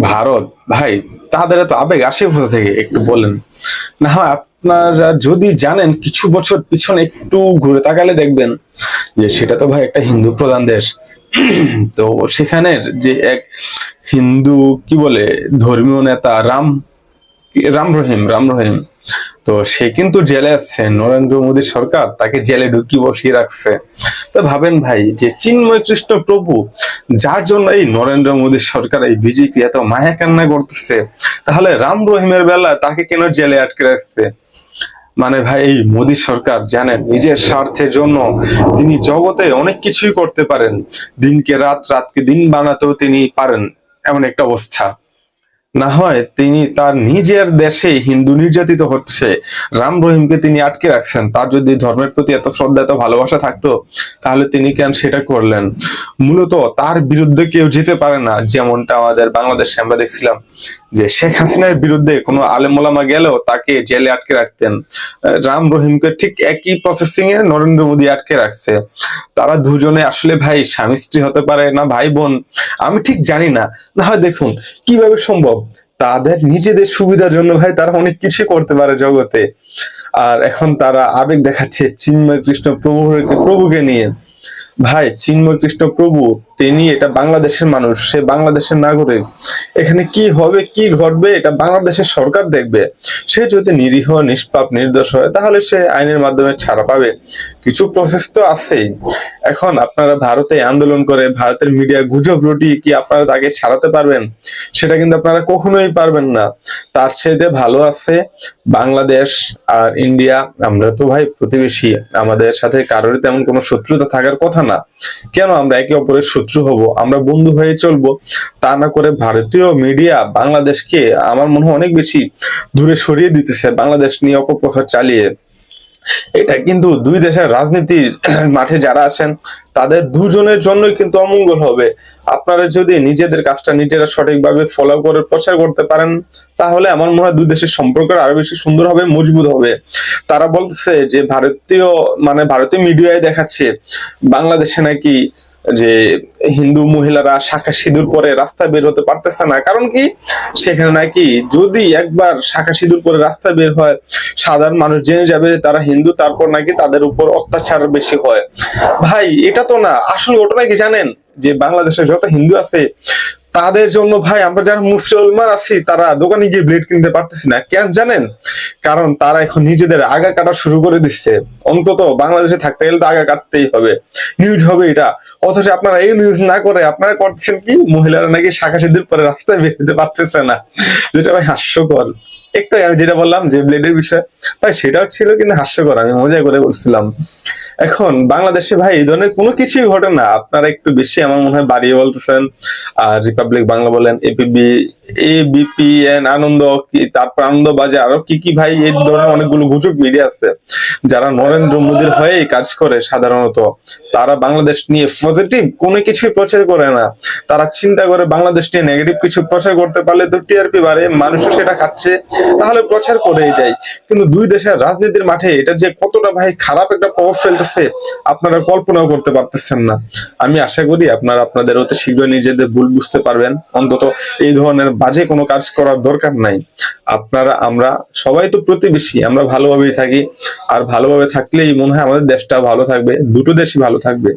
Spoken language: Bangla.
ভারত। ভাই, তাদের এত আবেগ, আসে কোথা থেকে? একটু বলেন। না, হয়, আপনারা যদি জানেন, কিছু বছর পিছনে একটু ঘুরে তাকালে দেখবেন যে সেটা তো ভাই একটা হিন্দু প্রধান দেশ। তো সেখানের যে এক হিন্দু, কি বলে, ধর্মীয় নেতা, রাম রাম রহিম রাম রহিম তো সে কিন্তু জেলে আছে। নরেন্দ্র মোদীর সরকার তাকে জেলে ঢুকিয়ে বসিয়ে রাখছে। তো ভাবেন ভাই, যে চিন্ময় কৃষ্ণ প্রভু, যার জন্য এই নরেন্দ্র মোদীর সরকার এই বিজেপি এত মায়া কান্না করতেছে তাহলে রাম রহিমের বেলা তাকে কেন জেলে আটকে রাখছে? মানে ভাই, এই মোদী সরকার জানেন, নিজের স্বার্থের জন্য তিনি জগতে অনেক কিছুই করতে পারেন। দিনকে রাত, রাতকে দিন বানাতেও তিনি পারেন, এমন একটা অবস্থা। না হয় তিনি তার নিজের দেশে হিন্দু নির্যাতিত হচ্ছে। রাম রহিমকে তিনি আটকে রাখছেন। তার যদি ধর্মের প্রতি এত শ্রদ্ধা, এত ভালোবাসা থাকতো, তাহলে তিনি কেন সেটা করলেন? মূলত তার বিরুদ্ধে কেউ যেতে পারে না, যেমনটা আমাদের বাংলাদেশে আমরা দেখছিলাম। যে শেখ হাসিনার বিরুদ্ধে কোনো আলেমোলামা গেলেও তাকে জেলে আটকে রাখতেন। রাম রহিমকে ঠিক একই প্রসেসিং এ নরেন্দ্র মোদী আটকে রাখছে। তারা দুজনে আসলে ভাই, স্বামী স্ত্রী হতে পারে না ভাই বোন, আমি ঠিক জানি না। না হয় দেখুন, কীভাবে সম্ভব? তাদের নিজেদের সুবিধার জন্য ভাই তারা অনেক কিছু করতে পারে জগতে। আর এখন তারা আবেগ দেখাচ্ছে চিন্ময় কৃষ্ণ প্রভুকে প্রভুকে নিয়ে। ভাই, চিন্ময় কৃষ্ণ প্রভু তিনি এটা বাংলাদেশের মানুষ, সে বাংলাদেশের নাগরিক। এখানে কি হবে, কি ঘটবে, এটা বাংলাদেশের সরকার দেখবে। সে যদি নিরীহ, নিষ্পাপ, নির্দোষ হয়, তাহলে সে আইনের মাধ্যমে ছাড়া পাবে। কিছু প্রসেস তো আছেই। এখন আপনারা ভারতে আন্দোলন করে, ভারতের মিডিয়া গুজব রুটি কি আপনারা তাকে ছাড়াতে পারবেন? সেটা কিন্তু আপনারা কখনোই পারবেন না। তার চেয়ে ভালো আছে বাংলাদেশ আর ইন্ডিয়া। আমরা তো ভাই প্রতিবেশী। আমাদের সাথে কারোর তেমন কোনো শত্রুতা থাকার কথা না। কেন আমরা একে অপরের শত্রু হব, আমরা বন্ধু হয়ে চলবো। তা না করে ভারতীয় মিডিয়া বাংলাদেশকে আমার মনে হয় অনেক বেশি দূরে সরিয়ে দিতেছে, বাংলাদেশ নিয়ে অপপ্রচার চালিয়ে। এটা কিন্তু দুই দেশের রাজনীতির মাঠে যারা আছেন, তাদের দুজনের জন্যই কিন্তু অমঙ্গল হবে। আপনারা যদি নিজেদের কাজটা নিজেরা সঠিকভাবে ফলো করে প্রচার করতে পারেন, তাহলে আমার মনে হয় দুই দেশের সম্পর্ক আরও বেশি সুন্দর হবে, মজবুত হবে। তারা বলতেছে যে ভারতীয় মানে ভারতীয় মিডিয়ায় দেখাচ্ছে, বাংলাদেশে নাকি যে হিন্দু মহিলারা শাখা সিঁদুর পরে রাস্তা বের হতে পারতেছে না। কারণ কি? সেখানে নাকি যদি একবার শাখা সিঁদুর পরে রাস্তা বের হয়, সাধারণ মানুষ জেনে যাবে তারা হিন্দু, তারপর নাকি তাদের উপর অত্যাচার বেশি হয়। ভাই, এটা তো না। আসল ঘটনা কি জানেন? যে বাংলাদেশে যত হিন্দু আছে তাদের জন্য ভাই, আমরা যারা মুসলমান আছি, তারা দোকানে গিয়ে ব্লেড কিনতে পারতেছি না। কেন জানেন? কারণ তারা এখন নিজেদের আগা কাটা শুরু করে দিচ্ছে। অন্তত বাংলাদেশে থাকতে গেলে তো আগা কাটতেই হবে। নিউজ হবে এটা। অথচ আপনারা এই নিউজ না করে আপনারা করছেন কি? মহিলারা নাকি শাখা সিদ্ধির পরে রাস্তায় বের হতে পারতেছে না। যেটা ভাই হাস্যকর। একটু আমি যেটা বললাম যে ব্লেডের বিষয়, ভাই সেটাও ছিল কিন্তু হাস্যকর, আমি মজা করে বলছিলাম। এখন বাংলাদেশে ভাই এই ধরনের কোনো কিছুই ঘটে না। আপনারা একটু বেশি আমার মনে হয় বাড়িয়ে বলতেছেন। আর রিপাবলিক বাংলা বলেন এপিবি এবিপিএন আনন্দ কি, তারপর আনন্দ বাজে। আরও কি কি ভাই, এই ধরনের অনেকগুলো গুজব মিডিয়া আছে। যারা নরেন্দ্র মোদীর হয়ে কাজ করে সাধারণত। তারা বাংলাদেশ নিয়ে পজিটিভ কোনো কিছুই প্রচার করে না। তারা চিন্তা করে বাংলাদেশ নিয়ে নেগেটিভ কিছু প্রচার করতে পারলে তো টিআরপি বাড়ে, মানুষও সেটা খাচ্ছে, তাহলে প্রচার করেই যায়। কিন্তু দুই দেশের রাজনীতির মাঠে এটা যে কতটা ভাই খারাপ একটা প্রভাব ফেলতেছে, আপনারা কল্পনাও করতে পারতেছেন না। আমি আশা করি আপনারা আপনাদের অতি শীঘ্রই নিজেদের ভুল বুঝতে পারবেন। অন্তত এই ধরনের বাজে কোনো কাজ করার দরকার নাই। আপনারা, আমরা সবাই তো প্রতিবেশী, আমরা ভালোভাবেই থাকি। আর ভালোভাবে থাকলেই মনে হয় আমাদের দেশটা ভালো থাকবে, দুটো দেশই ভালো থাকবে।